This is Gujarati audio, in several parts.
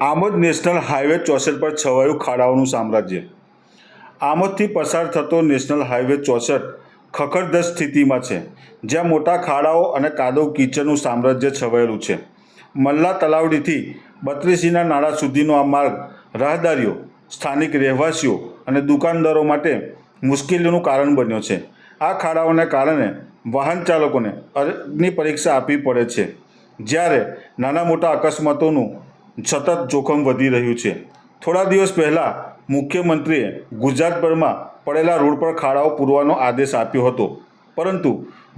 આમોદ નેશનલ હાઈવે ચોસઠ પર છવાયું ખાડાઓનું સામ્રાજ્ય. આમોદથી પસાર થતો નેશનલ હાઈવે ચોસઠ ખખડધજ સ્થિતિમાં છે, જ્યાં મોટા ખાડાઓ અને કાદવ કીચડનું સામ્રાજ્ય છવાયેલું છે. મલ્લા તલાવડીથી બત્રીસીના નાળા સુધીનો આ માર્ગ રાહદારીઓ, સ્થાનિક રહેવાસીઓ અને દુકાનદારો માટે મુશ્કેલીનું કારણ બન્યો છે. આ ખાડાઓને કારણે વાહન ચાલકોને અગ્નિ પરીક્ષા આપવી પડે છે. જ્યારે નાના મોટા અકસ્માતોનું સતત જોખમ વધી રહ્યું છે. થોડા દિવસ પહેલાં મુખ્યમંત્રીએ ગુજરાતભરમાં પડેલા રોડ પર ખાડાઓ પૂરવાનો આદેશ આપ્યો હતો. પરંતુ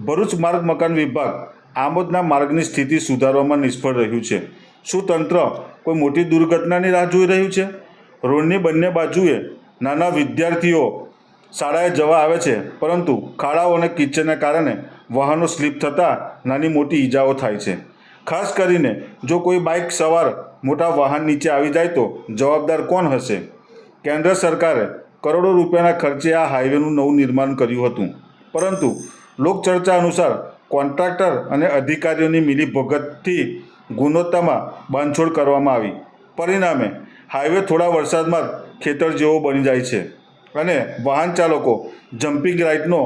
ભરૂચ માર્ગ મકાન વિભાગ આમોદના માર્ગની સ્થિતિ સુધારવામાં નિષ્ફળ રહ્યું છે. શું તંત્ર કોઈ મોટી દુર્ઘટનાની રાહ જોઈ રહ્યું છે? રોડની બંને બાજુએ નાના વિદ્યાર્થીઓ શાળાએ જવા આવે છે, પરંતુ ખાડાઓ અને કિચડને કારણે વાહનો સ્લીપ થતાં નાની મોટી ઈજાઓ થાય છે. ખાસ કરીને જો કોઈ બાઇક સવાર મોટા વાહન નીચે આવી જાય તો જવાબદાર કોણ હશે? કેન્દ્ર સરકારે કરોડો રૂપિયાના ખર્ચે આ હાઈવેનું નવું નિર્માણ કર્યું હતું. પરંતુ લોકચર્ચા અનુસાર કોન્ટ્રાક્ટર અને અધિકારીઓની મિલીભગતથી ગુણવત્તામાં બાંધછોડ કરવામાં આવી. પરિણામે હાઈવે થોડા વરસાદમાં ખેતર જેવો બની જાય છે અને વાહન ચાલકો જમ્પિંગ રાઇડનો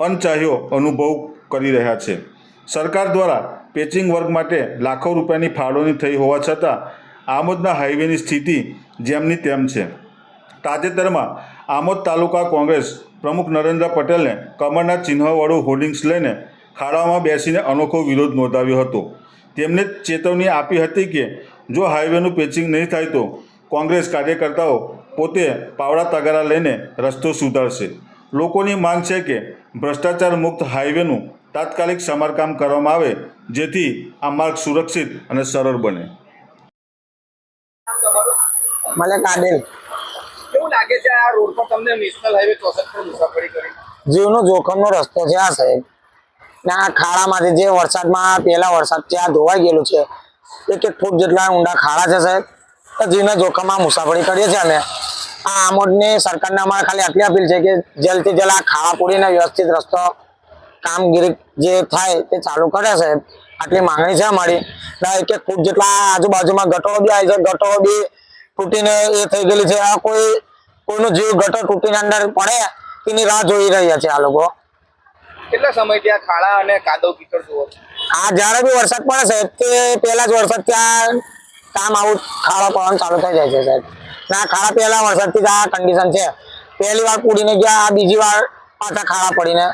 અનચાહ્યો અનુભવ કરી રહ્યા છે. સરકાર દ્વારા પેચિંગ વર્ક માટે લાખો રૂપિયાની ફાળવણી થઈ હોવા છતાં આમોદના હાઈવેની સ્થિતિ જેમની તેમ છે. તાજેતરમાં આમોદ તાલુકા કોંગ્રેસ પ્રમુખ નરેન્દ્ર પટેલને કમરના ચિહ્નવાળું હોર્ડિંગ્સ લઈને ખાડામાં બેસીને અનોખો વિરોધ નોંધાવ્યો હતો. તેમણે ચેતવણી આપી હતી કે જો હાઈવેનું પેચિંગ નહીં થાય તો કોંગ્રેસ કાર્યકર્તાઓ પોતે પાવડા તગારા લઈને રસ્તો સુધારશે. લોકોની માંગ છે કે ભ્રષ્ટાચાર મુક્ત હાઈવેનું તાત્કાલિક સમારકામ કરવામાં આવે જેથી આ માર્ગ સુરક્ષિત અને સરળ બને. જીવનું કાદેલ. કેવું લાગે છે આ રોડ પર તમને નેશનલ હાઈવે ચોસઠ પર મુસાફરી કરી? જીવનો જોખમનો રસ્તો છે આ સાહેબ. ને આ ખાડામાંથી જે વરસાદમાં પહેલા વરસાદ ત્યાં ધોવાઈ ગયેલું છે એક એક ફૂટ જેટલા ઊંડા ખાડા છે સાહેબ. તો જીવના જોખમમાં મુસાફરી કરીએ છીએ અમે. આ આમોદની સરકારને અમારે ખાલી આટલી અપીલ છે કે જલ્દથી જલ્દ આ ખાડા પૂરીને વ્યવસ્થિત રસ્તો કામગીરી જે થાય તે ચાલુ કરે સાહેબ આટલી માંગણી છે અમારી. એક એક ફૂટ જેટલા આજુબાજુમાં ગટરો બી આવી છે. ગટરો બી તૂટીને એ થઈ ગયેલી છે. આ કોઈ કોઈનો જીવ ગટર તૂટીને અંદર પડે તેની રાહ જોઈ રહ્યા છે આ લોકો. કેટલા સમય ત્યાં ખાડા અને કાદવ કીચડ જુઓ છો? આ જ્યારે બી વરસાદ પડે છે તે પહેલા જ વરસાદ ત્યાં કામ આવું ખાડા પડવાનું ચાલુ થઈ જાય છે સાહેબ. ના ખાડા પહેલા વરસાદથી આ કન્ડિશન છે. પહેલી વાર પૂડીને ગયા આ બીજી વાર પાછા ખાડા પડીને.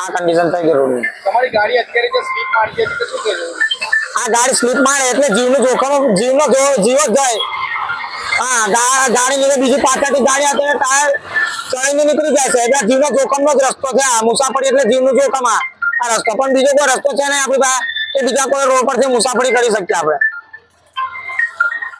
આ કન્ડિશન થઈ ગઈ રોડની તમારી ગાડી અત્યારે જે સ્લીપ મારી છે તો શું કહેવું આ ગાડી સ્લીપ મારે એટલે જીવનું જોખમ જીવનો જીવ જ જાય. હા ગાડી નીકળે બીજી પાછળથી ગાડી આવે તો ટાયર ચડીને નીકળી જાય છે. એટલે જીવનો જોખમનો જ રસ્તો છે. આ મુસાફરી એટલે જીવનું જોખમ આ. આ રસ્તો પણ બીજો કોઈ રસ્તો છે ને આપણી પાસે કે બીજા કોઈ રોડ પરથી મુસાફરી કરી શકીએ આપણે.